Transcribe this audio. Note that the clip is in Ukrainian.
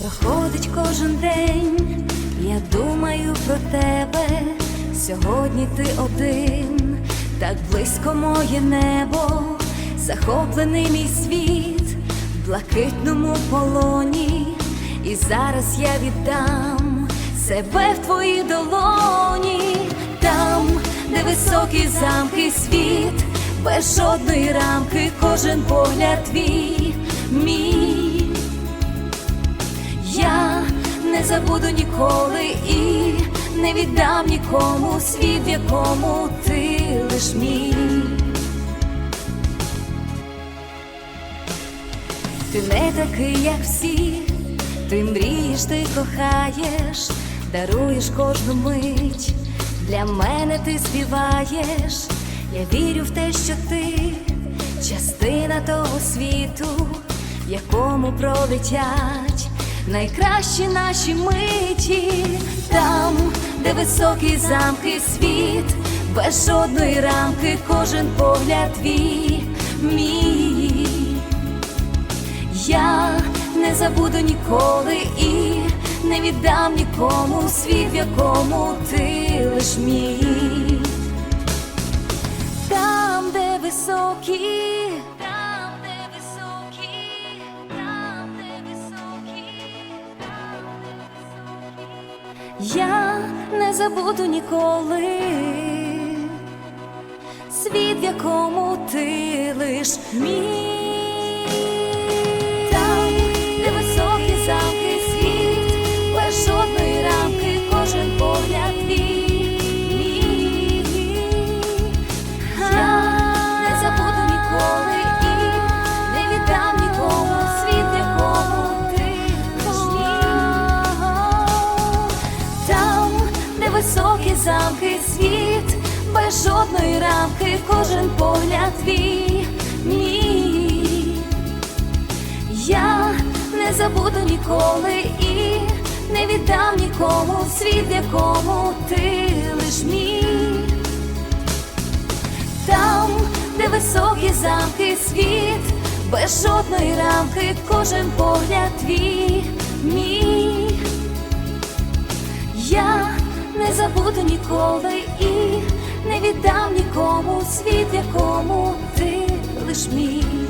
Проходить кожен день, я думаю про тебе. Сьогодні ти один, так близько моє небо, захоплений мій світ в блакитному полоні, і зараз я віддам себе в твої долоні, там, де високі замки, світ, без жодної рамки, кожен погляд твій мій. Я не забуду ніколи і не віддам нікому світ, в якому ти лиш мій. Ти не такий, як всі, ти мрієш, ти кохаєш, даруєш кожну мить. Для мене ти співаєш, я вірю в те, що ти частина того світу, в якому пролетять найкращі наші миті, там, де високі замки, світ, без жодної рамки, кожен погляд твій мій. Я не забуду ніколи і не віддам нікому світ, в якому ти лиш мій. Там, де високі, там, де високі, там, де високі, там, де високі. Я не забуду ніколи світ, в якому ти лиш мій. Високі замки, світ, без жодної рамки, кожен погляд твій мій. Я не забуду ніколи і не віддам нікому світ, в якому ти лиш мій. Там, де високі замки, світ, без жодної рамки, кожен погляд твій мій. Світ, якому ти лиш мій.